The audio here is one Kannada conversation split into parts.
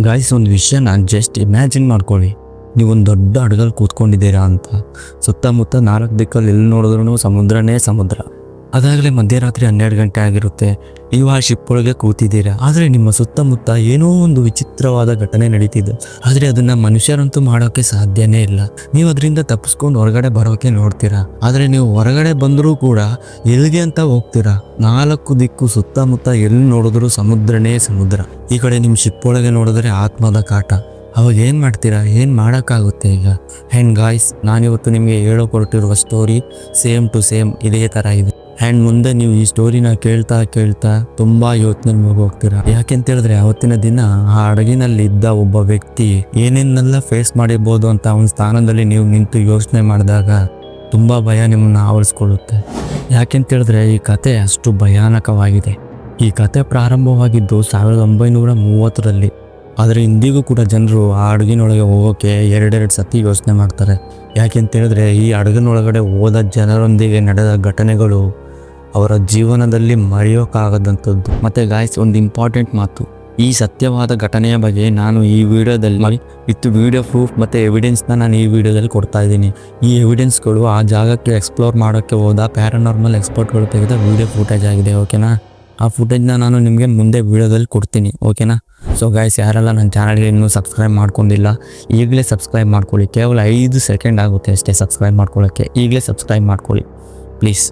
ಗಾಯ್ಸ್ ಒಂದು ವಿಷಯನ ಜಸ್ಟ್ ಇಮ್ಯಾಜಿನ್ ಮಾಡ್ಕೊಳ್ಳಿ. ನೀವೊಂದು ದೊಡ್ಡ ಹಡಗಲ್ಲಿ ಕೂತ್ಕೊಂಡಿದ್ದೀರಾ ಅಂತ. ಸುತ್ತಮುತ್ತ ನಾಲ್ಕು ದಿಕ್ಕಲ್ಲಿ ಎಲ್ಲಿ ನೋಡಿದ್ರು ಸಮುದ್ರನೇ ಸಮುದ್ರ. ಅದಾಗಲೇ ಮಧ್ಯರಾತ್ರಿ ಹನ್ನೆರಡು ಗಂಟೆ ಆಗಿರುತ್ತೆ. ನೀವು ಆ ಶಿಪ್ ಒಳಗೆ ಕೂತಿದ್ದೀರಾ? ಆದರೆ ನಿಮ್ಮ ಸುತ್ತಮುತ್ತ ಏನೋ ಒಂದು ವಿಚಿತ್ರವಾದ ಘಟನೆ ನಡೀತಿದೆ. ಆದರೆ ಅದನ್ನ ಮನುಷ್ಯರಂತೂ ಮಾಡೋಕೆ ಸಾಧ್ಯನೇ ಇಲ್ಲ. ನೀವು ಅದರಿಂದ ತಪ್ಪಿಸ್ಕೊಂಡು ಹೊರಗಡೆ ಬರೋಕೆ ನೋಡ್ತೀರಾ? ಆದರೆ ನೀವು ಹೊರಗಡೆ ಬಂದರೂ ಕೂಡ ಎಲ್ಲಿಗೆ ಅಂತ ಹೋಗ್ತೀರಾ? ನಾಲ್ಕು ದಿಕ್ಕು ಸುತ್ತಮುತ್ತ ಎಲ್ಲಿ ನೋಡಿದ್ರು ಸಮುದ್ರನೇ ಸಮುದ್ರ. ಈ ಕಡೆ ನಿಮ್ಮ ಶಿಪ್ ಒಳಗೆ ನೋಡಿದ್ರೆ ಆತ್ಮದ ಕಾಟ. ಅವಾಗ ಏನು ಮಾಡ್ತೀರಾ? ಏನು ಮಾಡೋಕ್ಕಾಗುತ್ತೆ ಈಗ? ಹೆಂಡ್ ಗಾಯ್ಸ್ ನಾನಿವತ್ತು ನಿಮಗೆ ಹೇಳೋ ಕೊಟ್ಟಿರುವ ಸ್ಟೋರಿ ಸೇಮ್ ಟು ಸೇಮ್ ಇದೇ ಥರ ಇದೆ. ಆ್ಯಂಡ್ ಮುಂದೆ ನೀವು ಈ ಸ್ಟೋರಿನ ಕೇಳ್ತಾ ಕೇಳ್ತಾ ತುಂಬ ಯೋಚನೆ ಹೋಗ್ತೀರಾ ಯಾಕೆಂತ ಹೇಳಿದ್ರೆ ಅವತ್ತಿನ ದಿನ ಆ ಹಡಗಿನಲ್ಲಿ ಇದ್ದ ಒಬ್ಬ ವ್ಯಕ್ತಿ ಏನೇನೆಲ್ಲ ಫೇಸ್ ಮಾಡಿರ್ಬೋದು ಅಂತ ಅವನ ಸ್ಥಾನದಲ್ಲಿ ನೀವು ನಿಂತು ಯೋಚನೆ ಮಾಡಿದಾಗ ತುಂಬ ಭಯ ನಿಮ್ಮನ್ನ ಆವರಿಸ್ಕೊಳ್ಳುತ್ತೆ. ಯಾಕೆಂತ ಹೇಳಿದ್ರೆ ಈ ಕತೆ ಅಷ್ಟು ಭಯಾನಕವಾಗಿದೆ. ಈ ಕತೆ ಪ್ರಾರಂಭವಾಗಿದ್ದು ಸಾವಿರದ ಒಂಬೈನೂರ ಮೂವತ್ತರಲ್ಲಿ. ಆದರೆ ಇಂದಿಗೂ ಕೂಡ ಜನರು ಆ ಹಡಗಿನೊಳಗೆ ಹೋಗೋಕ್ಕೆ ಎರಡೆರಡು ಸತಿ ಯೋಚನೆ ಮಾಡ್ತಾರೆ. ಯಾಕೆಂತ ಹೇಳಿದ್ರೆ ಈ ಹಡಗಿನೊಳಗಡೆ ಹೋದ ಜನರೊಂದಿಗೆ ನಡೆದ ಘಟನೆಗಳು ಅವರ ಜೀವನದಲ್ಲಿ ಮರೆಯೋಕ್ಕಾಗದಂಥದ್ದು ಮತ್ತು ಗಾಯ್ಸ್ ಒಂದು ಇಂಪಾರ್ಟೆಂಟ್ ಮಾತು. ಈ ಸತ್ಯವಾದ ಘಟನೆಯ ಬಗ್ಗೆ ನಾನು ಈ ವಿಡಿಯೋದಲ್ಲಿ ವಿತ್ ವಿಡಿಯೋ ಪ್ರೂಫ್ ಮತ್ತು ಎವಿಡೆನ್ಸ್ನ ನಾನು ಈ ವಿಡಿಯೋದಲ್ಲಿ ಕೊಡ್ತಾ ಇದ್ದೀನಿ. ಈ ಎವಿಡೆನ್ಸ್ಗಳು ಆ ಜಾಗಕ್ಕೆ ಎಕ್ಸ್ಪ್ಲೋರ್ ಮಾಡೋಕ್ಕೆ ಹೋದ ಪ್ಯಾರಾನಾರ್ಮಲ್ ಎಕ್ಸ್ಪರ್ಟ್ಗಳು ತೆಗೆದ ವಿಡಿಯೋ ಫುಟೇಜ್ ಆಗಿದೆ ಓಕೆನಾ ಆ ಫುಟೇಜ್ನ ನಾನು ನಿಮಗೆ ಮುಂದೆ ವಿಡಿಯೋದಲ್ಲಿ ಕೊಡ್ತೀನಿ ಓಕೆನಾ ಸೊ ಗಾಯ್ಸ್ ಯಾರೆಲ್ಲ ನನ್ನ ಚಾನಲ್ಗೆ ಇನ್ನೂ ಸಬ್ಸ್ಕ್ರೈಬ್ ಮಾಡ್ಕೊಂಡಿಲ್ಲ, ಈಗಲೇ ಸಬ್ಸ್ಕ್ರೈಬ್ ಮಾಡ್ಕೊಳ್ಳಿ. ಕೇವಲ ಐದು ಸೆಕೆಂಡ್ ಆಗುತ್ತೆ ಅಷ್ಟೇ ಸಬ್ಸ್ಕ್ರೈಬ್ ಮಾಡ್ಕೊಳ್ಳೋಕ್ಕೆ. ಈಗಲೇ ಸಬ್ಸ್ಕ್ರೈಬ್ ಮಾಡ್ಕೊಳ್ಳಿ ಪ್ಲೀಸ್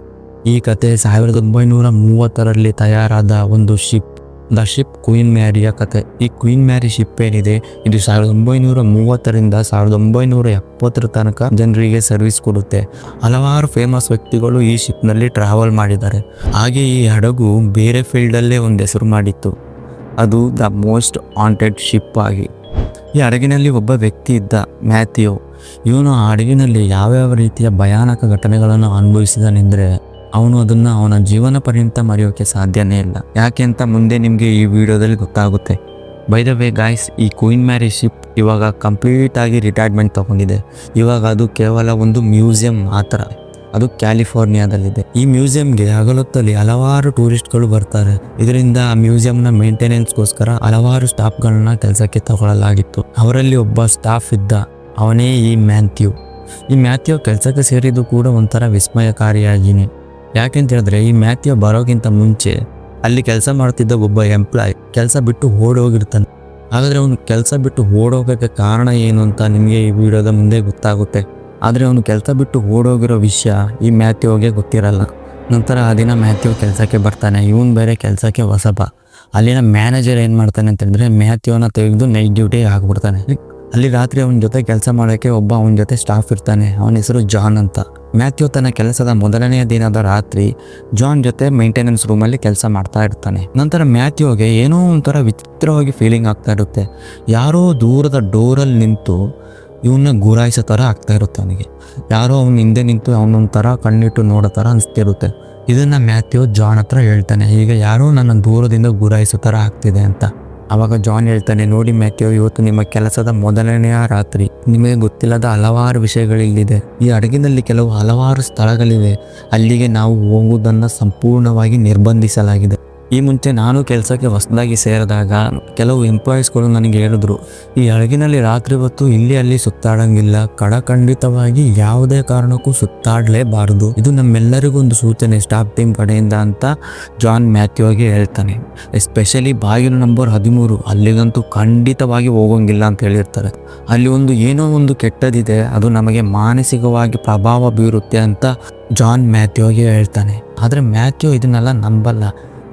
ಈ ಕತೆ ಸಾವಿರದ ಒಂಬೈನೂರ ಮೂವತ್ತರಲ್ಲಿ ತಯಾರಾದ ಒಂದು ಶಿಪ್, ದ ಶಿಪ್ ಕ್ವೀನ್ ಮ್ಯಾರಿಯ ಕತೆ. ಈ ಕ್ವೀನ್ ಮ್ಯಾರಿ ಶಿಪ್ ಏನಿದೆ? ಇದು ಸಾವಿರದ ಒಂಬೈನೂರ ಮೂವತ್ತರಿಂದ ಸಾವಿರದ ಒಂಬೈನೂರ ಎಪ್ಪತ್ತರ ತನಕ ಜನರಿಗೆ ಸರ್ವಿಸ್ ಕೊಡುತ್ತೆ. ಹಲವಾರು ಫೇಮಸ್ ವ್ಯಕ್ತಿಗಳು ಈ ಶಿಪ್ನಲ್ಲಿ ಟ್ರಾವೆಲ್ ಮಾಡಿದ್ದಾರೆ. ಹಾಗೆ ಈ ಹಡಗು ಬೇರೆ ಫೀಲ್ಡಲ್ಲೇ ಒಂದು ಹೆಸರು ಮಾಡಿತ್ತು. ಅದು ದ ಮೋಸ್ಟ್ ವಾಂಟೆಡ್ ಶಿಪ್ ಆಗಿ. ಈ ಹಡಗಿನಲ್ಲಿ ಒಬ್ಬ ವ್ಯಕ್ತಿ ಇದ್ದ, ಮ್ಯಾಥ್ಯೂ. ಇವನು ಆ ಹಡಗಿನಲ್ಲಿ ಯಾವ್ಯಾವ ರೀತಿಯ ಭಯಾನಕ ಘಟನೆಗಳನ್ನು ಅನುಭವಿಸಿದನೆಂದರೆ ಅವನು ಅದನ್ನ ಅವನ ಜೀವನ ಪರ್ಯಂತ ಮರೆಯೋಕೆ ಸಾಧ್ಯನೇ ಇಲ್ಲ. ಯಾಕೆ ಅಂತ ಮುಂದೆ ನಿಮಗೆ ಈ ವಿಡಿಯೋದಲ್ಲಿ ಗೊತ್ತಾಗುತ್ತೆ. ಬೈ ದ ವೇ ಗಾಯ್ಸ್ ಈ ಕ್ವೀನ್ ಮ್ಯಾರಿ ಶಿಪ್ ಇವಾಗ ಕಂಪ್ಲೀಟ್ ಆಗಿ ರಿಟೈರ್ಮೆಂಟ್ ತಗೊಂಡಿದೆ. ಇವಾಗ ಅದು ಕೇವಲ ಒಂದು ಮ್ಯೂಸಿಯಂ ಮಾತ್ರ. ಅದು ಕ್ಯಾಲಿಫೋರ್ನಿಯಾದಲ್ಲಿದೆ ಈ ಮ್ಯೂಸಿಯಂಗೆ ಹಗಲೊತ್ತಲ್ಲಿ ಹಲವಾರು ಟೂರಿಸ್ಟ್ಗಳು ಬರ್ತಾರೆ. ಇದರಿಂದ ಆ ಮ್ಯೂಸಿಯಂನ ಮೇಂಟೆನೆನ್ಸ್ಗೋಸ್ಕರ ಹಲವಾರು ಸ್ಟಾಫ್ಗಳನ್ನ ಕೆಲಸಕ್ಕೆ ತಗೊಳ್ಳಲಾಗಿತ್ತು. ಅವರಲ್ಲಿ ಒಬ್ಬ ಸ್ಟಾಫ್ ಇದ್ದ, ಅವನೇ ಈ ಮ್ಯಾಥ್ಯೂ ಈ ಮ್ಯಾಥ್ಯೂ ಕೆಲಸಕ್ಕೆ ಸೇರಿದ್ದು ಕೂಡ ಒಂಥರ ವಿಸ್ಮಯಕಾರಿಯಾಗಿನೇ. ಯಾಕೆಂತ ಹೇಳಿದ್ರೆ ಈ ಮ್ಯಾಥ್ಯೂ ಬರೋಕ್ಕಿಂತ ಮುಂಚೆ ಅಲ್ಲಿ ಕೆಲಸ ಮಾಡ್ತಿದ್ದ ಒಬ್ಬ ಎಂಪ್ಲಾಯ್ ಕೆಲಸ ಬಿಟ್ಟು ಓಡೋಗಿರ್ತಾನೆ. ಹಾಗಾದ್ರೆ ಅವನು ಕೆಲಸ ಬಿಟ್ಟು ಓಡೋಗಕ್ಕೆ ಕಾರಣ ಏನು ಅಂತ ನಿಮಗೆ ಈ ವಿಡಿಯೋದ ಮುಂದೆ ಗೊತ್ತಾಗುತ್ತೆ. ಆದರೆ ಅವನು ಕೆಲಸ ಬಿಟ್ಟು ಓಡೋಗಿರೋ ವಿಷಯ ಈ ಮ್ಯಾಥ್ಯೂಗೆ ಗೊತ್ತಿರಲ್ಲ. ನಂತರ ಆ ದಿನ ಮ್ಯಾಥ್ಯೂ ಕೆಲಸಕ್ಕೆ ಬರ್ತಾನೆ. ಇವನು ಬೇರೆ ಕೆಲಸಕ್ಕೆ ಹೊಸಬ. ಅಲ್ಲಿನ ಮ್ಯಾನೇಜರ್ ಏನು ಮಾಡ್ತಾನೆ ಅಂತಂದರೆ ಮ್ಯಾಥ್ಯೂನ ತೆಗೆದು ನೈಟ್ ಡ್ಯೂಟಿಗೆ ಹಾಕ್ಬಿಡ್ತಾನೆ. ಅಲ್ಲಿ ರಾತ್ರಿ ಅವನ ಜೊತೆ ಕೆಲಸ ಮಾಡೋಕ್ಕೆ ಒಬ್ಬ ಅವನ ಜೊತೆ ಸ್ಟಾಫ್ ಇರ್ತಾನೆ. ಅವನ ಹೆಸರು ಜಾನ್ ಅಂತ. ಮ್ಯಾಥ್ಯೂ ತನ್ನ ಕೆಲಸದ ಮೊದಲನೆಯ ದಿನದ ರಾತ್ರಿ ಜಾನ್ ಜೊತೆ ಮೇಂಟೆನೆನ್ಸ್ ರೂಮಲ್ಲಿ ಕೆಲಸ ಮಾಡ್ತಾ ಇರ್ತಾನೆ. ನಂತರ ಮ್ಯಾಥ್ಯೂಗೆ ಏನೋ ಒಂಥರ ವಿಚಿತ್ರವಾಗಿ ಫೀಲಿಂಗ್ ಆಗ್ತಾ ಇರುತ್ತೆ. ಯಾರೋ ದೂರದ ಡೋರಲ್ಲಿ ನಿಂತು ಇವನ್ನ ಗುರಾಯಿಸೋ ಥರ ಆಗ್ತಾ ಇರುತ್ತೆ ಅವನಿಗೆ. ಯಾರೋ ಅವನ ಹಿಂದೆ ನಿಂತು ಅವನೊಂಥರ ಕಣ್ಣಿಟ್ಟು ನೋಡೋ ಥರ ಅನಿಸ್ತಿರುತ್ತೆ. ಇದನ್ನು ಮ್ಯಾಥ್ಯೂ ಜಾನ್ ಹತ್ರ ಹೇಳ್ತಾನೆ. ಈಗ ಯಾರೋ ನನ್ನ ದೂರದಿಂದ ಗುರಾಯಿಸೋ ಥರ ಆಗ್ತಿದೆ ಅಂತ. ಅವಾಗ ಜಾನ್ ಹೇಳ್ತಾನೆ, ನೋಡಿ ಮ್ಯಾಥ್ಯೂ, ಇವತ್ತು ನಿಮ್ಮ ಕೆಲಸದ ಮೊದಲನೆಯ ರಾತ್ರಿ. ನಿಮಗೆ ಗೊತ್ತಿಲ್ಲದ ಹಲವಾರು ವಿಷಯಗಳಿಲ್ಲಿದೆ. ಈ ಹಡಗಿನಲ್ಲಿ ಕೆಲವು ಹಲವಾರು ಸ್ಥಳಗಳಿವೆ. ಅಲ್ಲಿಗೆ ನಾವು ಹೋಗುವುದನ್ನು ಸಂಪೂರ್ಣವಾಗಿ ನಿರ್ಬಂಧಿಸಲಾಗಿದೆ. ಈ ಮುಂಚೆ ನಾನು ಕೆಲಸಕ್ಕೆ ಹೊಸದಾಗಿ ಸೇರಿದಾಗ ಕೆಲವು ಎಂಪ್ಲಾಯೀಸ್ಗಳು ನನಗೆ ಹೇಳಿದ್ರು, ಈ ಹಡಗಿನಲ್ಲಿ ರಾತ್ರಿ ಹೊತ್ತು ಇಲ್ಲಿ ಅಲ್ಲಿ ಸುತ್ತಾಡಂಗಿಲ್ಲ. ಕಡಖಂಡಿತವಾಗಿ ಯಾವುದೇ ಕಾರಣಕ್ಕೂ ಸುತ್ತಾಡಲೇಬಾರದು. ಇದು ನಮ್ಮೆಲ್ಲರಿಗೂ ಒಂದು ಸೂಚನೆ ಸ್ಟಾಫ್ ಟೀಮ್ ಕಡೆಯಿಂದ ಅಂತ ಜಾನ್ ಮ್ಯಾಥ್ಯೂಗೆ ಹೇಳ್ತಾನೆ. ಎಸ್ಪೆಷಲಿ ಬಾಗಿಲು ನಂಬರ್ ಹದಿಮೂರು. ಅಲ್ಲಿಗಂತೂ ಖಂಡಿತವಾಗಿ ಹೋಗೋಂಗಿಲ್ಲ ಅಂತ ಹೇಳಿರ್ತಾರೆ. ಅಲ್ಲಿ ಒಂದು ಏನೋ ಒಂದು ಕೆಟ್ಟದಿದೆ. ಅದು ನಮಗೆ ಮಾನಸಿಕವಾಗಿ ಪ್ರಭಾವ ಬೀರುತ್ತೆ ಅಂತ ಜಾನ್ ಮ್ಯಾಥ್ಯೂಗೆ ಹೇಳ್ತಾನೆ. ಆದರೆ ಮ್ಯಾಥ್ಯೂ ಇದನ್ನೆಲ್ಲ ನಂಬಲ್ಲ.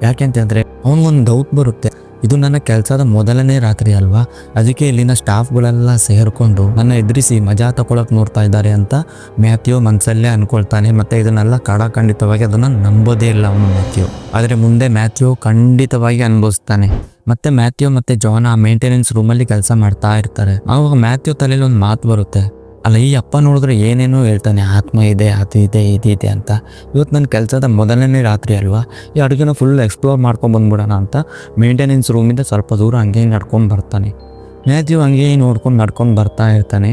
ಯಾಕೆಂತಂದರೆ ಅವನಿಗೊಂದು ಡೌಟ್ ಬರುತ್ತೆ. ಇದು ನನ್ನ ಕೆಲಸದ ಮೊದಲನೇ ರಾತ್ರಿ ಅಲ್ವಾ? ಅದಕ್ಕೆ ಇಲ್ಲಿನ ಸ್ಟಾಫ್ಗಳೆಲ್ಲ ಸೇರಿಕೊಂಡು ನನ್ನ ಎದುರಿಸಿ ಮಜಾ ತಗೊಳಕ್ಕೆ ನೋಡ್ತಾ ಇದ್ದಾರೆ ಅಂತ ಮ್ಯಾಥ್ಯೂ ಮನಸ್ಸಲ್ಲೇ ಅನ್ಕೊಳ್ತಾನೆ. ಮತ್ತು ಇದನ್ನೆಲ್ಲ ಕಡಖಂಡಿತವಾಗಿ ಅದನ್ನು ನಂಬೋದೇ ಇಲ್ಲ ಅವನು ಮ್ಯಾಥ್ಯೂ. ಆದರೆ ಮುಂದೆ ಮ್ಯಾಥ್ಯೂ ಖಂಡಿತವಾಗಿ ಅನುಭವಿಸ್ತಾನೆ. ಮತ್ತೆ ಮ್ಯಾಥ್ಯೂ ಮತ್ತು ಜಾನ್ ಆ ಮೇಂಟೆನೆನ್ಸ್ ರೂಮಲ್ಲಿ ಕೆಲಸ ಮಾಡ್ತಾ ಇರ್ತಾರೆ. ಆವಾಗ ಮ್ಯಾಥ್ಯೂ ತಲೆಯಲ್ಲಿ ಒಂದು ಮಾತು ಬರುತ್ತೆ. ಅಲ್ಲ ಈ ಅಪ್ಪ ನೋಡಿದ್ರೆ ಏನೇನೋ ಹೇಳ್ತಾನೆ, ಆತ್ಮ ಇದೆ ಅದು ಇದೆ ಇದಿದೆ ಅಂತ. ಇವತ್ತು ನನ್ನ ಕೆಲಸದ ಮೊದಲನೇ ರಾತ್ರಿ ಅಲ್ವಾ, ಈ ಅಡುಗೆನ ಫುಲ್ ಎಕ್ಸ್ಪ್ಲೋರ್ ಮಾಡ್ಕೊಂಡು ಬಂದ್ಬಿಡೋಣ ಅಂತ ಮೇಂಟೆನೆನ್ಸ್ ರೂಮಿಂದ ಸ್ವಲ್ಪ ದೂರ ಹಂಗೆ ನಡ್ಕೊಂಡು ಬರ್ತಾನೆ. ಮ್ಯಾಥ್ಯೂ ಹಂಗೆ ನೋಡ್ಕೊಂಡು ನಡ್ಕೊಂಡು ಬರ್ತಾ ಇರ್ತಾನೆ.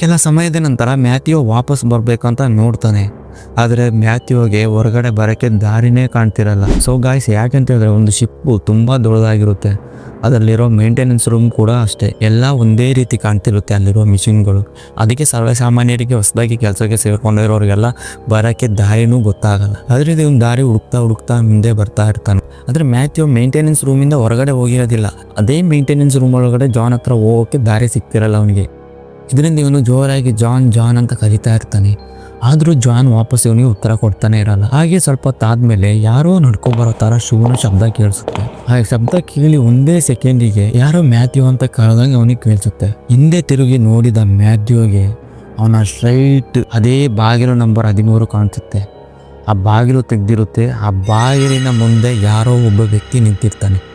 ಕೆಲ ಸಮಯದ ನಂತರ ಮ್ಯಾಥ್ಯೂ ವಾಪಸ್ ಬರಬೇಕಂತ ನೋಡ್ತಾನೆ. ಆದರೆ ಮ್ಯಾಥ್ಯೂಗೆ ಹೊರಗಡೆ ಬರೋಕ್ಕೆ ದಾರಿನೇ ಕಾಣ್ತಿರಲ್ಲ. ಸೊ ಗಾಯ್ಸ್ ಯಾಕೆಂತ ಹೇಳಿದ್ರೆ ಒಂದು ಶಿಪ್ಪು ತುಂಬ ದೊಡ್ಡದಾಗಿರುತ್ತೆ. ಅದರಲ್ಲಿರೋ ಮೇಂಟೆನೆನ್ಸ್ ರೂಮ್ ಕೂಡ ಅಷ್ಟೇ. ಎಲ್ಲ ಒಂದೇ ರೀತಿ ಕಾಣ್ತಿರುತ್ತೆ ಅಲ್ಲಿರೋ ಮಿಷಿನ್ಗಳು ಅದಕ್ಕೆ ಸರ್ವಸಾಮಾನ್ಯರಿಗೆ ಹೊಸದಾಗಿ ಕೆಲಸಕ್ಕೆ ಸೇರ್ಕೊಂಡಿರೋರಿಗೆಲ್ಲ ಬರೋಕ್ಕೆ ದಾರಿನೂ ಗೊತ್ತಾಗಲ್ಲ. ಅದರಿಂದ ಇವ್ನು ದಾರಿ ಹುಡುಕ್ತಾ ಹುಡುಕ್ತಾ ಮುಂದೆ ಬರ್ತಾ ಇರ್ತಾನೆ. ಆದರೆ ಮ್ಯಾಥ್ಯೂ ಮೇಂಟೆನೆನ್ಸ್ ರೂಮಿಂದ ಹೊರಗಡೆ ಹೋಗಿರೋದಿಲ್ಲ. ಅದೇ ಮೇಂಟೆನೆನ್ಸ್ ರೂಮ್ ಒಳಗಡೆ ಜಾನ್ ಹತ್ರ ಹೋಗೋಕ್ಕೆ ದಾರಿ ಸಿಗ್ತಿರಲ್ಲ ಅವನಿಗೆ. ಇದರಿಂದ ಇವನು ಜೋರಾಗಿ ಜಾನ್ ಜಾನ್ ಅಂತ ಕರಿತಾ ಇರ್ತಾನೆ. ಆದರೂ ಜಾನ್ ವಾಪಸ್ ಇವನಿಗೆ ಉತ್ತರ ಕೊಡ್ತಾನೆ ಇರಲ್ಲ. ಹಾಗೆ ಸ್ವಲ್ಪ ಹೊತ್ತಾದ್ಮೇಲೆ ಯಾರೋ ನಡ್ಕೊ ಬರೋ ಥರ ಶೂನ ಶಬ್ದ ಕೇಳಿಸುತ್ತೆ. ಆ ಶಬ್ದ ಕೇಳಿ ಒಂದೇ ಸೆಕೆಂಡಿಗೆ ಯಾರೋ ಮ್ಯಾಥ್ಯೂ ಅಂತ ಕರೆದಂಗೆ ಅವನಿಗೆ ಕೇಳಿಸುತ್ತೆ. ಹಿಂದೆ ತಿರುಗಿ ನೋಡಿದ ಮ್ಯಾಥ್ಯೂಗೆ ಅವನ ಸ್ಟ್ರೈಟ್ ಅದೇ ಬಾಗಿಲು ನಂಬರ್ ಹದಿಮೂರು ಕಾಣಿಸುತ್ತೆ. ಆ ಬಾಗಿಲು ತೆಗ್ದಿರುತ್ತೆ. ಆ ಬಾಗಿಲಿನ ಮುಂದೆ ಯಾರೋ ಒಬ್ಬ ವ್ಯಕ್ತಿ ನಿಂತಿರ್ತಾನೆ.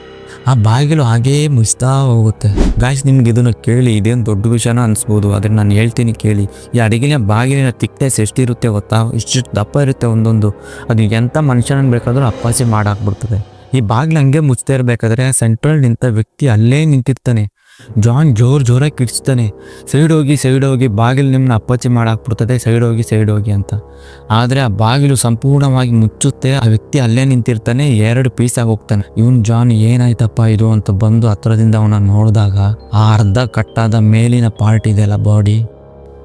ಆ ಬಾಗಿಲು ಹಾಗೇ ಮುಚ್ತಾ ಹೋಗುತ್ತೆ. ಗಾಯ್ಸ್ ನಿಮ್ಗೆ ಇದನ್ನು ಕೇಳಿ ಇದೇನು ದೊಡ್ಡ ವಿಷಯನ ಅನಿಸ್ಬೋದು, ಆದರೆ ನಾನು ಹೇಳ್ತೀನಿ ಕೇಳಿ. ಈ ಅಡುಗೆನ ಬಾಗಿಲಿನ ತಿಕ್ನೆಸ್ ಎಷ್ಟಿರುತ್ತೆ ಗೊತ್ತಾ? ಇಷ್ಟು ದಪ್ಪ ಇರುತ್ತೆ ಒಂದೊಂದು. ಅದು ಎಂಥ ಮನುಷ್ಯನ ಬೇಕಾದರೂ ಅಪ್ಪಾಸಿ ಮಾಡಾಕ್ಬಿಡ್ತದೆ. ಈ ಬಾಗಿಲು ಹಂಗೆ ಮುಚ್ತಾ ಇರಬೇಕಾದ್ರೆ ಸೆಂಟ್ರಲ್ ನಿಂತ ವ್ಯಕ್ತಿ ಅಲ್ಲೇ ನಿಂತಿರ್ತಾನೆ. ಜಾನ್ ಜೋರ್ ಜೋರಾಗಿ ಕಿಡಿಸ್ತಾನೆ ಸೈಡ್ ಹೋಗಿ ಸೈಡ್ ಹೋಗಿ ಬಾಗಿಲು ನಿಮ್ಮನ್ನ ಅಪ್ಪಚ್ಚಿ ಮಾಡಾಕ್ಬಿಡ್ತದೆ ಸೈಡ್ ಹೋಗಿ ಸೈಡ್ ಹೋಗಿ ಅಂತ. ಆದರೆ ಆ ಬಾಗಿಲು ಸಂಪೂರ್ಣವಾಗಿ ಮುಚ್ಚುತ್ತೆ, ಆ ವ್ಯಕ್ತಿ ಅಲ್ಲೇ ನಿಂತಿರ್ತಾನೆ, ಎರಡು ಪೀಸ್ ಆಗಿ ಹೋಗ್ತಾನೆ. ಇವನು ಜಾನ್ ಏನಾಯ್ತಪ್ಪ ಇದು ಅಂತ ಬಂದು ಹತ್ರದಿಂದ ಅವನ ನೋಡಿದಾಗ ಆ ಅರ್ಧ ಕಟ್ಟಾದ ಮೇಲಿನ ಪಾರ್ಟ್ ಇದೆಯಲ್ಲ ಬಾಡಿ.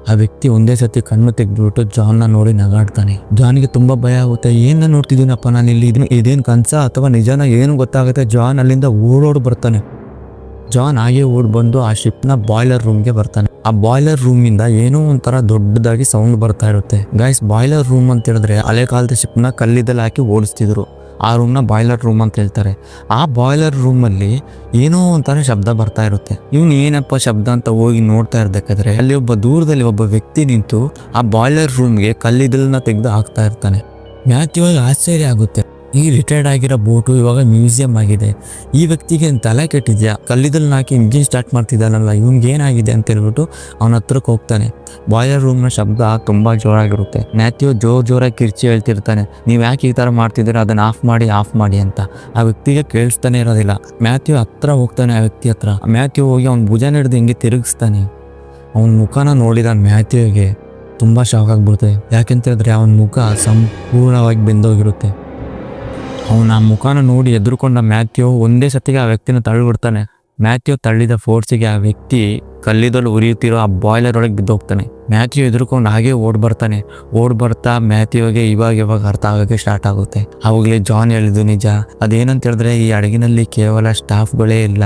ಆ ವ್ಯಕ್ತಿ ಒಂದೇ ಸತಿ ಕಣ್ಣು ತೆಗೆದ್ಬಿಟ್ಟು ಜಾನ್ನ ನೋಡಿ ನಗಾಡ್ತಾನೆ. ಜಾನ್ಗೆ ತುಂಬಾ ಭಯ ಆಗುತ್ತೆ ಏನ ನೋಡ್ತಿದ್ದೀನಪ್ಪ ನಾನು ಇಲ್ಲಿ ಇದೇನು ಕನಸ ಅಥವಾ ನಿಜಾನ ಏನು ಗೊತ್ತಾಗುತ್ತೆ? ಜಾನ್ ಅಲ್ಲಿಂದ ಓಡೋಡು ಬರ್ತಾನೆ. ಜಾನ್ ಹಾಗೆ ಓಡ್ ಬಂದು ಆ ಶಿಪ್ನ ಬಾಯ್ಲರ್ ರೂಮ್ಗೆ ಬರ್ತಾನೆ. ಆ ಬಾಯ್ಲರ್ ರೂಮಿಂದ ಏನೋ ಒಂಥರ ದೊಡ್ಡದಾಗಿ ಸೌಂಡ್ ಬರ್ತಾ ಇರುತ್ತೆ. ಗೈಸ್ ಬಾಯ್ಲರ್ ರೂಮ್ ಅಂತ ಹೇಳಿದ್ರೆ ಹಳೆ ಕಾಲದ ಶಿಪ್ನ ಕಲ್ಲಿದಲ್ಲಿ ಹಾಕಿ ಓಡಿಸ್ತಿದ್ರು. ಆ ರೂಮ್ನ ಬಾಯ್ಲರ್ ರೂಮ್ ಅಂತ ಹೇಳ್ತಾರೆ. ಆ ಬಾಯ್ಲರ್ ರೂಮಲ್ಲಿ ಏನೋ ಒಂಥರ ಶಬ್ದ ಬರ್ತಾ ಇರುತ್ತೆ. ಇವ್ನು ಏನಪ್ಪ ಶಬ್ದ ಅಂತ ಹೋಗಿ ನೋಡ್ತಾ ಇರ್ಬೇಕಾದ್ರೆ ಅಲ್ಲಿ ಒಬ್ಬ ದೂರದಲ್ಲಿ ಒಬ್ಬ ವ್ಯಕ್ತಿ ನಿಂತು ಆ ಬಾಯ್ಲರ್ ರೂಮ್ಗೆ ಕಲ್ಲಿದ್ದಲನ್ನ ತೆಗೆದು ಹಾಕ್ತಾ ಇರ್ತಾನೆ. ಮ್ಯಾಥ್ಯೂ ಆಶ್ಚರ್ಯ ಆಗುತ್ತೆ. ಈ ರಿಟೈರ್ಡ್ ಆಗಿರೋ ಬೋಟು ಇವಾಗ ಮ್ಯೂಸಿಯಂ ಆಗಿದೆ. ಈ ವ್ಯಕ್ತಿಗೆ ತಲೆ ಕೆಟ್ಟಿದ್ಯಾ? ಕಲ್ಲಿದ್ದಲ್ಲಿ ಹಾಕಿ ಇಂಜಿನ್ ಸ್ಟಾರ್ಟ್ ಮಾಡ್ತಿದ್ದಾನಲ್ಲ, ಇವ್ನಿಗೆ ಏನಾಗಿದೆ ಅಂತ ಹೇಳ್ಬಿಟ್ಟು ಅವನ ಹತ್ರಕ್ಕೆ ಹೋಗ್ತಾನೆ. ಬಾಯ್ಲರ್ ರೂಮ್ನ ಶಬ್ದ ತುಂಬ ಜೋರಾಗಿರುತ್ತೆ. ಮ್ಯಾಥ್ಯೂ ಜೋರ್ ಜೋರಾಗಿ ಕಿರ್ಚಿ ಹೇಳ್ತಿರ್ತಾನೆ, ನೀವು ಯಾಕೆ ಈ ಥರ ಮಾಡ್ತಿದ್ದೀರಾ? ಅದನ್ನು ಆಫ್ ಮಾಡಿ ಆಫ್ ಮಾಡಿ ಅಂತ. ಆ ವ್ಯಕ್ತಿಗೆ ಕೇಳಿಸ್ತಾನೆ ಇರೋದಿಲ್ಲ. ಮ್ಯಾಥ್ಯೂ ಹತ್ರ ಹೋಗ್ತಾನೆ, ಆ ವ್ಯಕ್ತಿ ಹತ್ರ. ಮ್ಯಾಥ್ಯೂ ಹೋಗಿ ಅವ್ನು ಭುಜ ಹಿಡಿದು ಹಿಂಗೆ ತಿರುಗಿಸ್ತಾನೆ. ಅವನ ಮುಖನ ನೋಡಿದ ಮ್ಯಾಥ್ಯೂಗೆ ತುಂಬ ಶಾಕ್ ಆಗಿಬಿಡ್ತದೆ ಯಾಕೆಂತ ಹೇಳಿದ್ರೆ ಅವನ ಮುಖ ಸಂಪೂರ್ಣವಾಗಿ ಬೆಂದೋಗಿರುತ್ತೆ. ಅವನ ಮುಖಾನ ನೋಡಿ ಎದುರುಕೊಂಡ ಮ್ಯಾಥ್ಯೂ ಒಂದೇ ಸತಿಗೆ ಆ ವ್ಯಕ್ತಿನ ತಳ್ಳಿಬಿಡ್ತಾನೆ. ಮ್ಯಾಥ್ಯೂ ತಳ್ಳಿದ ಫೋರ್ಸಿಗೆ ಆ ವ್ಯಕ್ತಿ ಕಲ್ಲಿದಲ್ಲಿ ಉರಿಯುತ್ತಿರೋ ಆ ಬಾಯ್ಲರ್ ಒಳಗೆ ಬಿದ್ದೋಗ್ತಾನೆ. ಮ್ಯಾಥ್ಯೂ ಎದುರ್ಕೊಂಡು ಹಾಗೆ ಓಡ್ ಬರ್ತಾನೆ ಓಡ್ ಬರ್ತಾ ಮ್ಯಾಥ್ಯೂಗೆ ಇವಾಗ ಇವಾಗ ಅರ್ಥ ಆಗೋಕೆ ಸ್ಟಾರ್ಟ್ ಆಗುತ್ತೆ. ಅವಾಗಲೇ ಜಾನ್ ಹೇಳಿದ್ದು ನಿಜ. ಅದೇನಂತ ಹೇಳಿದ್ರೆ ಈ ಅಡಗಿನಲ್ಲಿ ಕೇವಲ ಸ್ಟಾಫ್ಗಳೇ ಇಲ್ಲ.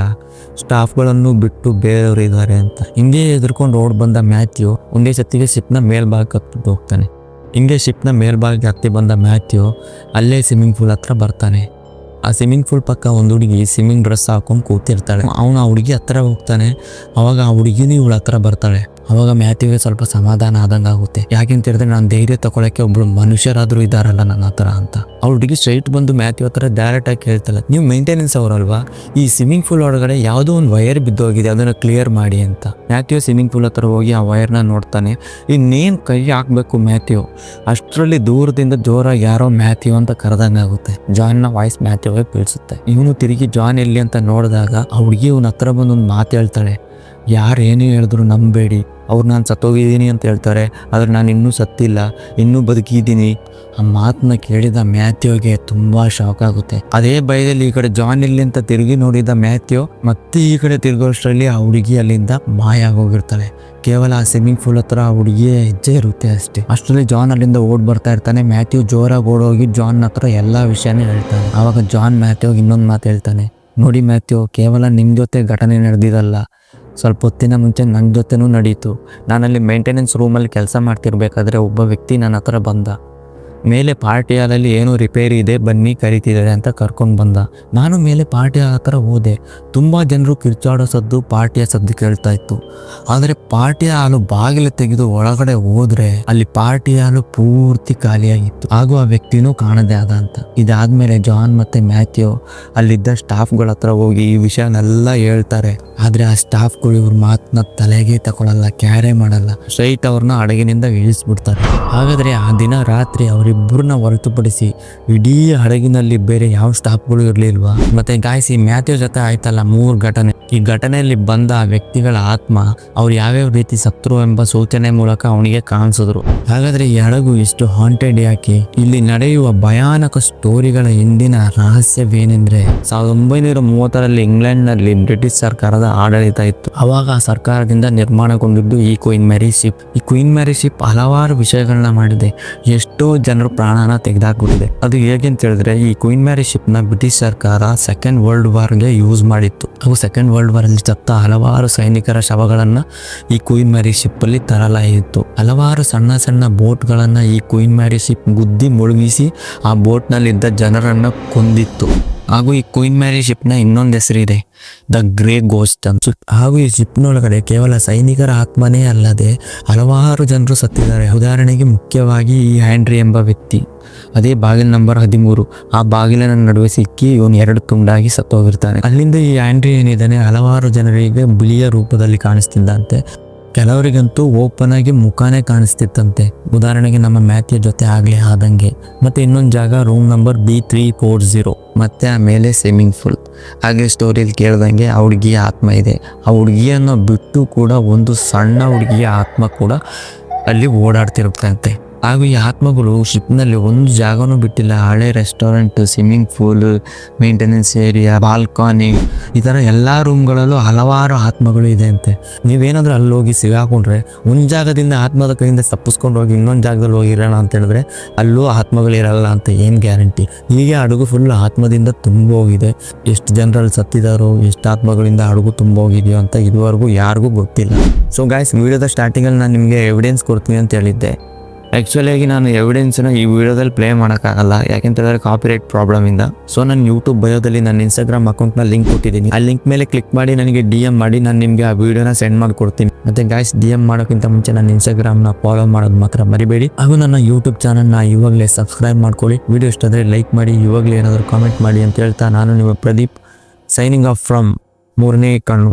ಸ್ಟಾಫ್ಗಳನ್ನು ಬಿಟ್ಟು ಬೇರೆಯವರು ಇದ್ದಾರೆ ಅಂತ. ಹಿಂದೆ ಎದುರ್ಕೊಂಡು ಓಡ್ ಬಂದ ಮ್ಯಾಥ್ಯೂ ಒಂದೇ ಸತ್ತಿಗೆ ಸಿಪ್ನ ಮೇಲ್ಭಾಗಕ್ಕೆ ಹೋಗ್ತಾನೆ. ಹಿಂಗೆ ಶಿಪ್ನ ಮೇಲ್ಭಾಗಕ್ಕೆ ಹತ್ತಿ ಬಂದ ಮ್ಯಾಥ್ಯೂ ಅಲ್ಲೇ ಸ್ವಿಮ್ಮಿಂಗ್ ಪೂಲ್ ಹತ್ರ ಬರ್ತಾನೆ. ಆ ಸ್ವಿಮ್ಮಿಂಗ್ ಪೂಲ್ ಪಕ್ಕ ಒಂದು ಹುಡುಗಿ ಸ್ವಿಮ್ಮಿಂಗ್ ಡ್ರೆಸ್ ಹಾಕೊಂಡು ಕೂತಿರ್ತಾಳೆ. ಅವನು ಆ ಹುಡುಗಿ ಹತ್ರ ಹೋಗ್ತಾನೆ. ಅವಾಗ ಆ ಹುಡುಗಿನೂ ಇವಳ ಹತ್ರ ಬರ್ತಾಳೆ. ಅವಾಗ ಮ್ಯಾಥ್ಯೂಗೆ ಸ್ವಲ್ಪ ಸಮಾಧಾನ ಆದಂಗೆ ಆಗುತ್ತೆ. ಯಾಕೆಂತ ಹೇಳಿದ್ರೆ ನಾನು ಧೈರ್ಯ ತಗೊಳಕ್ಕೆ ಒಬ್ರು ಮನುಷ್ಯರಾದರೂ ಇದ್ದಾರಲ್ಲ ನನ್ನ ಹತ್ರ ಅಂತ. ಆ ಹುಡುಗಿ ಸ್ಟ್ರೈಟ್ ಬಂದು ಮ್ಯಾಥ್ಯೂ ಹತ್ರ ಡೈರೆಕ್ಟ್ ಆಗಿ ಕೇಳ್ತಾಳೆ. ನೀವು ಮೇಂಟೆನೆನ್ಸ್ ಅವರಲ್ವಾ? ಈ ಸ್ವಿಮ್ಮಿಂಗ್ ಪೂಲ್ ಒಳಗಡೆ ಯಾವುದೋ ಒಂದು ವೈರ್ ಬಿದ್ದೋಗಿದೆ, ಅದನ್ನು ಕ್ಲಿಯರ್ ಮಾಡಿ ಅಂತ. ಮ್ಯಾಥ್ಯೂ ಸ್ವಿಮ್ಮಿಂಗ್ ಪೂಲ್ ಹತ್ರ ಹೋಗಿ ಆ ವೈರ್ನ ನೋಡ್ತಾನೆ. ಇನ್ನೇನು ಕೈ ಹಾಕಬೇಕು ಮ್ಯಾಥ್ಯೂ? ಅಷ್ಟರಲ್ಲಿ ದೂರದಿಂದ ಜೋರಾಗಿ ಯಾರೋ ಮ್ಯಾಥ್ಯೂ ಅಂತ ಕರೆದಂಗೆ ಆಗುತ್ತೆ. ಜಾನ್ನ ವಾಯ್ಸ್ ಮ್ಯಾಥ್ಯೂಗೆ ಬೀಳಿಸುತ್ತೆ. ಇವನು ತಿರುಗಿ ಜಾನ್ ಎಲ್ಲಿ ಅಂತ ನೋಡಿದಾಗ ಆ ಹುಡುಗಿ ಇವನ ಹತ್ರ ಬಂದು ಒಂದು ಮಾತು ಹೇಳ್ತಾಳೆ. ಯಾರು ಏನೇ ಹೇಳಿದ್ರು ನಂಬೇಡಿ. ಅವ್ರು ನಾನು ಸತ್ತೋಗಿದ್ದೀನಿ ಅಂತ ಹೇಳ್ತಾರೆ, ಆದರೆ ನಾನು ಇನ್ನೂ ಸತ್ತಿಲ್ಲ, ಇನ್ನೂ ಬದುಕಿದ್ದೀನಿ. ಆ ಮಾತನ್ನ ಕೇಳಿದ ಮ್ಯಾಥ್ಯೂಗೆ ತುಂಬ ಶಾಕ್ ಆಗುತ್ತೆ. ಅದೇ ಭಯದಲ್ಲಿ ಈ ಕಡೆ ಜಾನ್ ಇಲ್ಲಿ ಅಂತ ತಿರುಗಿ ನೋಡಿದ ಮ್ಯಾಥ್ಯೂ, ಮತ್ತೆ ಈ ಕಡೆ ತಿರುಗೋಷ್ಟರಲ್ಲಿ ಆ ಹುಡುಗಿ ಅಲ್ಲಿಂದ ಮಾಯ ಆಗೋಗಿರ್ತಾಳೆ ಕೇವಲ ಆ ಸ್ವಿಮ್ಮಿಂಗ್ ಪೂಲ್ ಹತ್ರ ಆ ಹುಡುಗಿಯೇ ಹೆಜ್ಜೆ ಇರುತ್ತೆ ಅಷ್ಟೇ. ಅಷ್ಟರಲ್ಲಿ ಜಾನ್ ಅಲ್ಲಿಂದ ಓಡ್ ಬರ್ತಾ ಇರ್ತಾನೆ. ಮ್ಯಾಥ್ಯೂ ಜೋರಾಗಿ ಓಡೋಗಿ ಜಾನ್ ಹತ್ರ ಎಲ್ಲ ವಿಷಯನೂ ಹೇಳ್ತಾನೆ. ಆವಾಗ ಜಾನ್ ಮ್ಯಾಥ್ಯೂಗೆ ಇನ್ನೊಂದು ಮಾತು ಹೇಳ್ತಾನೆ. ನೋಡಿ ಮ್ಯಾಥ್ಯೂ, ಕೇವಲ ನಿಮ್ಮ ಜೊತೆ ಘಟನೆ ನಡೆದಿರಲ್ಲ. ಸ್ವಲ್ಪ ಹೊತ್ತಿನ ಮುಂಚೆ ನನ್ನ ಜೊತೆನೂ ನಡೀತು. ನಾನಲ್ಲಿ ಮೇಂಟೆನೆನ್ಸ್ ರೂಮಲ್ಲಿ ಕೆಲಸ ಮಾಡ್ತಿರ್ಬೇಕಾದ್ರೆ ಒಬ್ಬ ವ್ಯಕ್ತಿ ನನ್ನ ಹತ್ರ ಬಂದ. ಮೇಲೆ ಪಾರ್ಟಿ ಹಾಲಲ್ಲಿ ಏನೋ ರಿಪೇರಿ ಇದೆ, ಬನ್ನಿ ಕರಿತಿದ್ದಾರೆ ಅಂತ ಕರ್ಕೊಂಡು ಬಂದ. ನಾನು ಮೇಲೆ ಪಾರ್ಟಿ ಹಾಲ್ ಹತ್ರ ಹೋದೆ. ತುಂಬ ಜನರು ಕಿರ್ಚಾಡೋ ಸದ್ದು ಪಾರ್ಟಿಯ ಸದ್ದು ಕೇಳ್ತಾ ಇತ್ತು. ಆದರೆ ಪಾರ್ಟಿ ಹಾಲು ಬಾಗಿಲು ತೆಗೆದು ಒಳಗಡೆ ಹೋದ್ರೆ ಅಲ್ಲಿ ಪಾರ್ಟಿ ಹಾಲು ಪೂರ್ತಿ ಖಾಲಿಯಾಗಿತ್ತು. ಹಾಗೂ ಆ ವ್ಯಕ್ತಿನೂ ಕಾಣದೇ ಆದ ಅಂತ. ಇದಾದ್ಮೇಲೆ ಜಾನ್ ಮತ್ತೆ ಮ್ಯಾಥ್ಯೂ ಅಲ್ಲಿದ್ದ ಸ್ಟಾಫ್ಗಳ ಹತ್ರ ಹೋಗಿ ಈ ವಿಷಯನೆಲ್ಲ ಹೇಳ್ತಾರೆ. ಆದರೆ ಆ ಸ್ಟಾಫ್ಗಳು ಇವ್ರ ಮಾತನ್ನ ತಲೆಗೆ ತಗೊಳಲ್ಲ, ಕ್ಯಾರೆ ಮಾಡಲ್ಲ. ಸ್ಟ್ರೈಟ್ ಅವ್ರನ್ನ ಅಡಗಿನಿಂದ ಇಳಿಸ್ಬಿಡ್ತಾರೆ. ಹಾಗಾದರೆ ಆ ದಿನ ರಾತ್ರಿ ಅವರಿಬ್ಬರನ್ನ ಹೊರತುಪಡಿಸಿ ಇಡೀ ಹಡಗಿನಲ್ಲಿ ಬೇರೆ ಯಾವ ಸ್ಟಾಫ್ಗಳು ಇರಲಿಲ್ವಾ ಮತ್ತೆ ಗಾಯ್ಸ್ ಮ್ಯಾಥ್ಯೂ ಜೊತೆ ಆಯ್ತಲ್ಲ ಮೂರು ಘಟನೆ. ಈ ಘಟನೆಯಲ್ಲಿ ಬಂದ ವ್ಯಕ್ತಿಗಳ ಆತ್ಮ ಅವ್ರು ಯಾವ್ಯಾವ ರೀತಿ ಸತ್ರು ಎಂಬ ಸೂಚನೆ ಮೂಲಕ ಅವನಿಗೆ ಕಾಣಿಸಿದ್ರು. ಹಾಗಾದ್ರೆ ಈ ಹಡಗು ಎಷ್ಟು ಹಾಂಟೆಡ್ ಯಾಕೆ? ಇಲ್ಲಿ ನಡೆಯುವ ಭಯಾನಕ ಸ್ಟೋರಿಗಳ ಹಿಂದಿನ ರಹಸ್ಯವೇನೆಂದ್ರೆ ಸಾವಿರದ ಒಂಬೈನೂರ ಮೂವತ್ತರಲ್ಲಿ ಇಂಗ್ಲೆಂಡ್ನಲ್ಲಿ ಬ್ರಿಟಿಷ್ ಸರ್ಕಾರದ ಆಡಳಿತ ಇತ್ತು. ಅವಾಗ ಆ ಸರ್ಕಾರದಿಂದ ನಿರ್ಮಾಣಗೊಂಡಿದ್ದು ಈ ಕ್ವೀನ್ ಮ್ಯಾರಿ ಶಿಪ್ ಈ ಕ್ವೀನ್ ಮ್ಯಾರಿ ಶಿಪ್ ಹಲವಾರು ವಿಷಯಗಳನ್ನ ಮಾಡಿದೆ. ಎಷ್ಟೋ ಜನರು ಪ್ರಾಣನ ತೆಗೆದಾಕ್ಬಿಟ್ಟಿದೆ. ಅದು ಹೇಗೆ ಅಂತ ಹೇಳಿದ್ರೆ, ಈ ಕ್ವೀನ್ ಮ್ಯಾರಿ ಶಿಪ್ನ ಬ್ರಿಟಿಷ್ ಸರ್ಕಾರ ಸೆಕೆಂಡ್ ವರ್ಲ್ಡ್ ವಾರ್ಗೆ ಯೂಸ್ ಮಾಡಿತ್ತು. ಹಾಗೂ ಸೆಕೆಂಡ್ ವರ್ಲ್ಡ್ ವಾರ್ ಅಲ್ಲಿ ಸತ್ತ ಹಲವಾರು ಸೈನಿಕರ ಶವಗಳನ್ನ ಈ ಕ್ವೀನ್ ಮ್ಯಾರಿ ಶಿಪ್ ಅಲ್ಲಿ ತರಲಾಯಿತು. ಹಲವಾರು ಸಣ್ಣ ಸಣ್ಣ ಬೋಟ್ ಗಳನ್ನ ಈ ಕ್ವೀನ್ ಮ್ಯಾರಿ ಶಿಪ್ ಗುದ್ದಿ ಮುಳುಗಿಸಿ ಆ ಬೋಟ್ ಬೋಟ್ನಲ್ಲಿದ್ದ ಜನರನ್ನ ಕೊಂದಿತ್ತು. ಹಾಗೂ ಈ ಕ್ವೀನ್ ಮ್ಯಾರಿ ಶಿಪ್ನ ಇನ್ನೊಂದು ಹೆಸರಿದೆ. ದ ಗ್ರೇ ಗೋಸ್ಟ್ ಅಂತ. ಹಾಗೂ ಈ ಶಿಪ್ನೊಳಗಡೆ ಕೇವಲ ಸೈನಿಕರ ಆತ್ಮನೇ ಅಲ್ಲದೆ ಹಲವಾರು ಜನರು ಸತ್ತಿದ್ದಾರೆ. ಉದಾಹರಣೆಗೆ ಮುಖ್ಯವಾಗಿ ಈ ಹ್ಯಾಂಡ್ರಿ ಎಂಬ ವ್ಯಕ್ತಿ. ಅದೇ ಬಾಗಿಲು ನಂಬರ್ ಹದಿಮೂರು. ಆ ಬಾಗಿಲಿನ ನಡುವೆ ಸಿಕ್ಕಿ ಇವನು ಎರಡು ತುಂಡಾಗಿ ಸತ್ತೋಗಿರ್ತಾನೆ. ಅಲ್ಲಿಂದ ಈ ಆಂಡ್ರಿ ಏನಿದ್ದಾನೆ ಹಲವಾರು ಜನರಿಗೆ ಬಿಳಿಯ ರೂಪದಲ್ಲಿ ಕಾಣಿಸ್ತಿದ್ದಂತೆ. ಕೆಲವರಿಗಂತೂ ಓಪನ್ ಆಗಿ ಮುಖಾನೇ ಕಾಣಿಸ್ತಿತ್ತಂತೆ. ಉದಾಹರಣೆಗೆ ನಮ್ಮ ಮ್ಯಾಥ್ಯ ಜೊತೆ ಆಗಲಿ ಆದಂಗೆ. ಮತ್ತೆ ಇನ್ನೊಂದು ಜಾಗ room number B three four zero ಮತ್ತೆ ಆಮೇಲೆ ಸ್ವಿಮ್ಮಿಂಗ್ ಫುಲ್ ಹಾಗೆ ಸ್ಟೋರಿಯಲ್ಲಿ ಕೇಳ್ದಂಗೆ ಆ ಹುಡುಗಿಯ ಆತ್ಮ ಇದೆ. ಆ ಹುಡುಗಿಯನ್ನು ಬಿಟ್ಟು ಕೂಡ ಒಂದು ಸಣ್ಣ ಹುಡುಗಿಯ ಆತ್ಮ ಕೂಡ ಅಲ್ಲಿ ಓಡಾಡ್ತಿರುತ್ತಂತೆ. ಹಾಗೂ ಈ ಆತ್ಮಗಳು ಶಿಪ್ನಲ್ಲಿ ಒಂದು ಜಾಗನೂ ಬಿಟ್ಟಿಲ್ಲ. ಹಳೆ restaurant, swimming pool, maintenance area, balcony, ಈ ಥರ ಎಲ್ಲ ರೂಮ್ಗಳಲ್ಲೂ ಹಲವಾರು ಆತ್ಮಗಳು ಇದೆ ಅಂತೆ. ನೀವೇನಾದರೂ ಅಲ್ಲಿ ಹೋಗಿ ಸಿಗಾಕೊಂಡ್ರೆ ಒಂದು ಜಾಗದಿಂದ ಆತ್ಮದ ಕೈಯಿಂದ ತಪ್ಪಿಸ್ಕೊಂಡು ಹೋಗಿ ಇನ್ನೊಂದು ಜಾಗದಲ್ಲಿ ಹೋಗಿರೋಣ ಅಂತ ಹೇಳಿದ್ರೆ ಅಲ್ಲೂ ಆತ್ಮಗಳಿರಲ್ಲ ಅಂತ ಏನು ಗ್ಯಾರಂಟಿ. ಹೀಗೆ ಹಡಗು ಫುಲ್ ಆತ್ಮದಿಂದ ತುಂಬ ಹೋಗಿದೆ. ಎಷ್ಟು ಜನರಲ್ಲಿ ಸತ್ತಿದಾರೋ, ಎಷ್ಟು ಆತ್ಮಗಳಿಂದ ಹಡಗು ತುಂಬ ಹೋಗಿದೆಯೋ ಅಂತ ಇದುವರೆಗೂ ಯಾರಿಗೂ ಗೊತ್ತಿಲ್ಲ. ಸೊ ಗಾಯ್ಸ್ ವಿಡಿಯೋದ ಸ್ಟಾರ್ಟಿಂಗಲ್ಲಿ ನಾನು ನಿಮಗೆ ಎವಿಡೆನ್ಸ್ ಕೊಡ್ತೀನಿ ಅಂತ ಹೇಳಿದ್ದೆ. ಆ್ಯಕ್ಚುಲಿಯಾಗಿ ನಾನು ಎವಿಡೆನ್ಸನ್ನು ಈ ವಿಡಿಯೋದಲ್ಲಿ ಪ್ಲೇ ಮಾಡೋಕ್ಕಾಗಲ್ಲ. ಯಾಕೆಂತ ಹೇಳಿದ್ರೆ ಕಾಪಿರೈಟ್ ಪ್ರಾಬ್ಲಮಿಂದ ಸೊ ನಾನು ಯೂಟ್ಯೂಬ್ ಬಯೋದಲ್ಲಿ ನನ್ನ ಇನ್ಸ್ಟಾಗ್ರಾಮ್ ಅಕೌಂಟ್ನ ಲಿಂಕ್ ಕೊಟ್ಟಿದ್ದೀನಿ. ಆ ಲಿಂಕ್ ಮೇಲೆ ಕ್ಲಿಕ್ ಮಾಡಿ ನನಗೆ ಡಿ ಎಂ ಮಾಡಿ, ನಾನು ನಿಮಗೆ ಆ ವಿಡಿಯೋನ ಸೆಂಡ್ ಮಾಡಿಕೊಡ್ತೀನಿ. ಮತ್ತೆ ಗಾಯ್ಸ್ ಡಿ ಎಂ ಮಾಡೋಕ್ಕಿಂತ ಮುಂಚೆ ನನ್ನ ಇನ್ಸ್ಟಾಗ್ರಾಮ್ನ ಫಾಲೋ ಮಾಡೋದು ಮಾತ್ರ ಮರಿಬೇಡಿ. ಹಾಗೂ ನನ್ನ ಯೂಟ್ಯೂಬ್ ಚಾನಲ್ನ ಇವಾಗಲೇ ಸಬ್ಸ್ಕ್ರೈಬ್ ಮಾಡ್ಕೊಳ್ಳಿ. ವಿಡಿಯೋ ಇಷ್ಟ ಆದರೆ ಲೈಕ್ ಮಾಡಿ, ಇವಾಗಲೇ ಏನಾದರೂ ಕಾಮೆಂಟ್ ಮಾಡಿ ಅಂತ ಹೇಳ್ತಾ ನಾನು ನಿಮ್ಮ ಪ್ರದೀಪ್ ಸೈನಿಂಗ್ ಆಫ್ ಫ್ರಮ್ ಮೂರನೇ ಕಣ್ಣು.